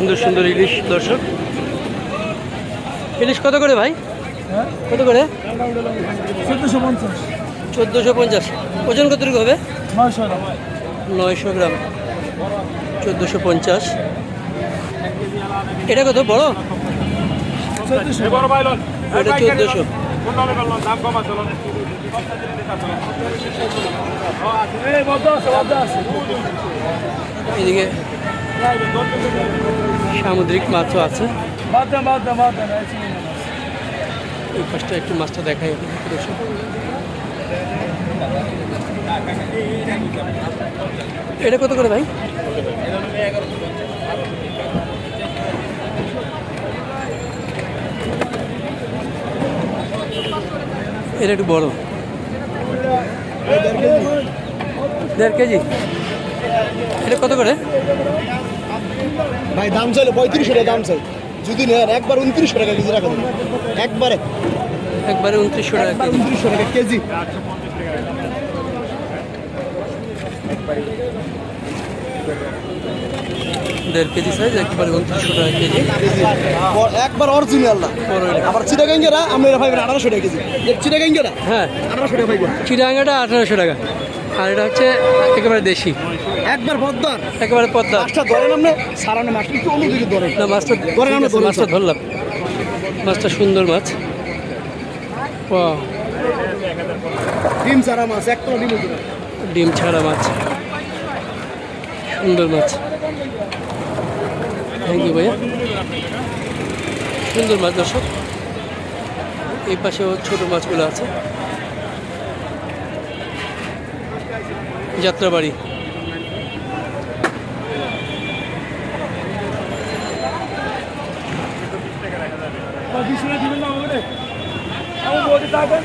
সুন্দর সুন্দর ইলিশ দর্শক। ইলিশ কত করে ভাই? হ্যাঁ? কত করে? চোদ্দোশো পঞ্চাশ। চোদ্দোশো পঞ্চাশ। ওজন কতটুকু হবে? নয়শো নয়শো গ্রাম। চোদ্দোশো পঞ্চাশ। এটা কত বড়? চোদ্দোশো। এটা চোদ্দোশো। এই বদ্ধ আছে বদ্ধ আছে। এদিকে। সামুদ্রিক মাছও আছে। এই ওই পাশটা একটু মাছটা দেখাই এটা কত করে ভাই? এটা একটু বড়। দেড় কেজি। এটা কত করে? ভাই দাম চাইলে পঁয়ত্রিশ টাকা দাম চাই। যদি নেন একবার উনত্রিশশো টাকা কেজি রাখা দেবেন একবারে। একবারে উনত্রিশশো টাকা উনত্রিশশো টাকা কেজি। দেড় কেজি সাইজ একবারে উনত্রিশশো টাকা কেজি। একবার অরিজিনাল না। আবার চিটাগাঙ্গেরা আমরা এটা পাইবেন আঠারোশো টাকা কেজি। চিটাগাঙ্গেরা? হ্যাঁ। আঠারোশো টাকা পাইবেন চিরাঙ্গাটা আঠারোশো টাকা। আর এটা হচ্ছে একেবারে দেশি। একবার পদ্মার। একেবারে পদ্মা মাছটা ধরেন আপনি সারানো মাছটা একটু অন্যদিকে ধরেন না মাছটা ধরেন আমরা মাছটা ধরলাম। মাছটা সুন্দর মাছ। ডিম ছাড়া মাছ এক কিলো ডিম ডিম ছাড়া মাছ। সুন্দর মাছ। থ্যাংক ইউ ভাইয়া। সুন্দর মাছ, দর্শক। এই পাশেও ছোট মাছগুলো আছে। যাত্রাবাড়ি। বিশ মিনিট দিবেন না থাকবেন